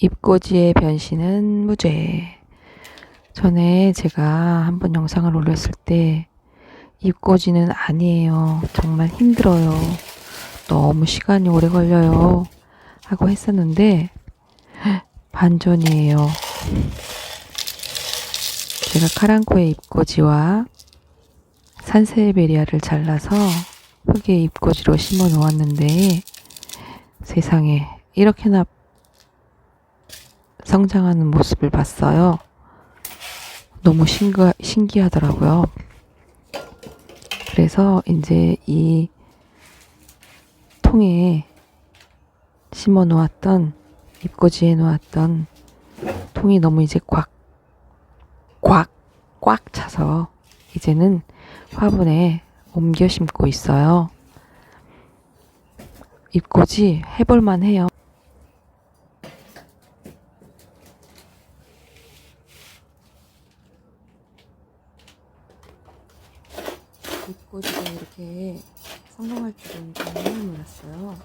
입꼬지의 변신은 무죄. 전에 제가 한번 영상을 올렸을 때 입꼬지는 아니에요. 정말 힘들어요. 너무 시간이 오래 걸려요. 하고 했었는데 반전이에요. 제가 카랑코의 입꼬지와 산세베리아를 잘라서 흙에 입꼬지로 심어 놓았는데 세상에 이렇게나 성장하는 모습을 봤어요. 너무 신기, 신기하더라고요. 그래서 이제 이 통에 심어 놓았던, 입꼬지에 놓았던 통이 너무 이제 꽉, 꽉, 꽉 차서 이제는 화분에 옮겨 심고 있어요. 입꼬지 해볼만 해요. 입꼬지가 이렇게 성공할 줄은 정말 몰랐어요.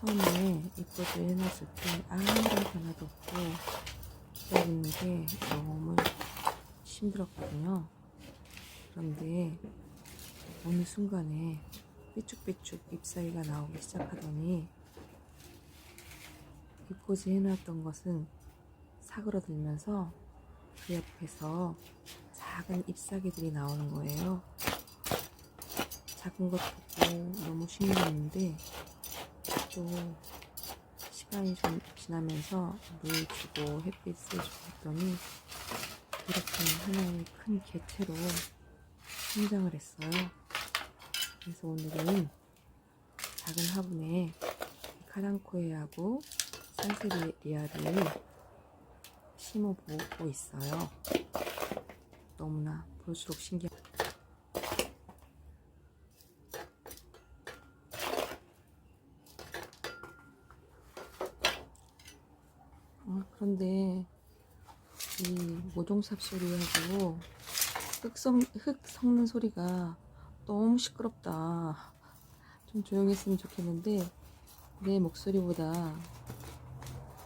처음에 입꼬지 해놨을 때 아무런 변화도 없고 기다리는 게 너무 힘들었거든요. 그런데 어느 순간에 삐쭉삐쭉 잎사귀가 나오기 시작하더니 입꼬지 해놨던 것은 사그러들면서 그 옆에서 작은 잎사귀들이 나오는 거예요. 작은 것 보고 너무 신기했는데 또 시간이 좀 지나면서 물 주고 햇빛을 주고 했더니 이렇게 하나의 큰 개체로 성장을 했어요. 그래서 오늘은 작은 화분에 카랑코에하고 산세리아를 심어보고 있어요. 너무나 볼수록 신기한 아, 그런데 이 모종삽 소리하고 흙, 썩, 흙 섞는 소리가 너무 시끄럽다. 좀 조용히 했으면 좋겠는데 내 목소리보다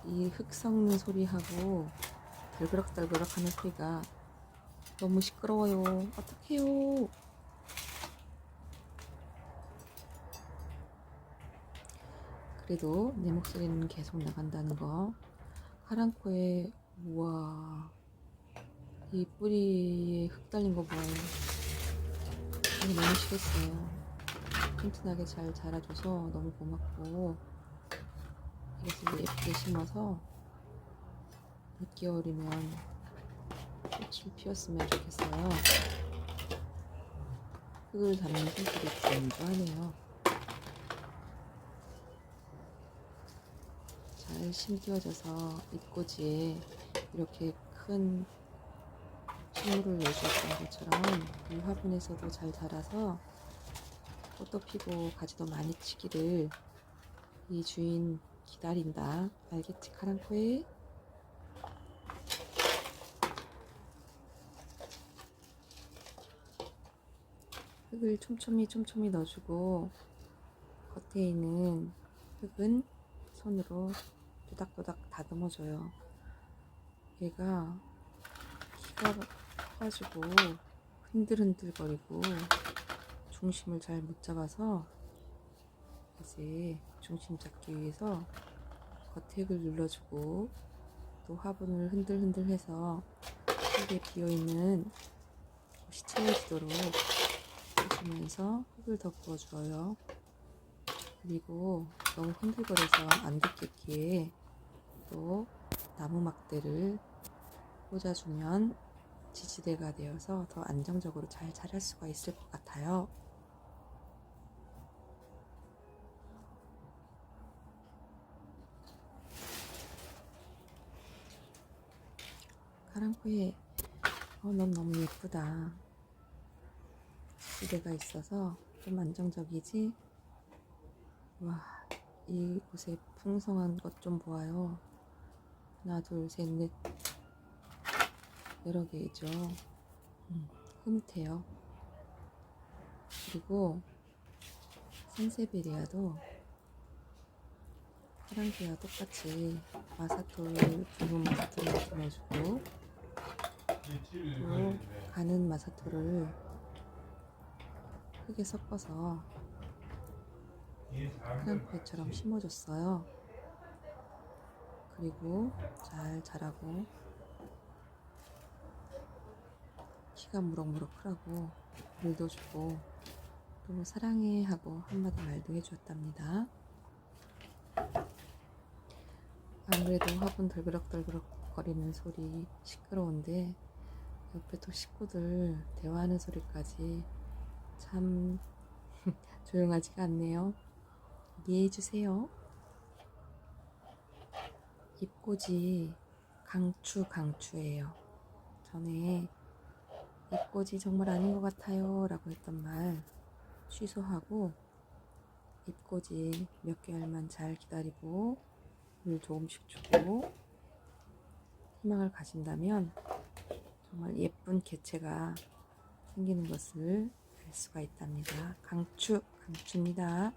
이 흙 섞는 소리하고 달그락달그락 하는 소리가 너무 시끄러워요. 어떡해요. 그래도 내 목소리는 계속 나간다는 거. 하란코에 우와 이 뿌리에 흙 달린 거 봐요. 이거 너무 싫었어요. 튼튼하게 잘 자라줘서 너무 고맙고 그래서 예쁘게 심어서 6개월이면 꽃을 피웠으면 좋겠어요. 흙을 담는 손길이 진도 하네요. 잘 심기어져서 잎꽂이에 이렇게 큰 식물을 내주었던 것처럼 이 화분에서도 잘 자라서 꽃도 피고 가지도 많이 치기를 이 주인 기다린다. 알겠지, 카랑코에? 흙을 촘촘히 촘촘히 넣어주고 겉에 있는 흙은 손으로 도닥도닥 다듬어줘요. 얘가 키가 커가지고 흔들흔들거리고 중심을 잘 못 잡아서 이제 중심 잡기 위해서 겉액을 눌러주고 또 화분을 흔들흔들해서 흙에 비어있는 채워지도록 해주면서 흙을 덮어줘요. 그리고 너무 흔들거려서 안 듣겠기에 또 나무 막대를 꽂아주면 지지대가 되어서 더 안정적으로 잘 자랄 수가 있을 것 같아요. 카랑코에 어, 넌 너무 예쁘다. 지지대가 있어서 좀 안정적이지? 와, 이곳에 풍성한 것 좀 보아요. 하나, 둘, 셋, 넷. 여러 개죠. 음, 흐뭇해요. 그리고 산세베리아도 사랑개와 똑같이 마사토를 붉은 마사토를 넣어주고 또 가는 마사토를 흙에 섞어서 파랑코에처럼 심어줬어요. 그리고 잘 자라고 키가 무럭무럭 크라고 물도 주고 또 사랑해 하고 한마디 말도 해주었답니다. 아무래도 화분 덜그럭덜그럭 거리는 소리 시끄러운데 옆에 또 식구들 대화하는 소리까지 참 조용하지가 않네요. 이해해 주세요. 잎꽂이 강추 강추예요. 전에 잎꽂이 정말 아닌 것 같아요 라고 했던 말 취소하고 잎꽂이 몇 개월만 잘 기다리고 물 조금씩 주고 희망을 가진다면 정말 예쁜 개체가 생기는 것을 알 수가 있답니다. 강추, 강추입니다.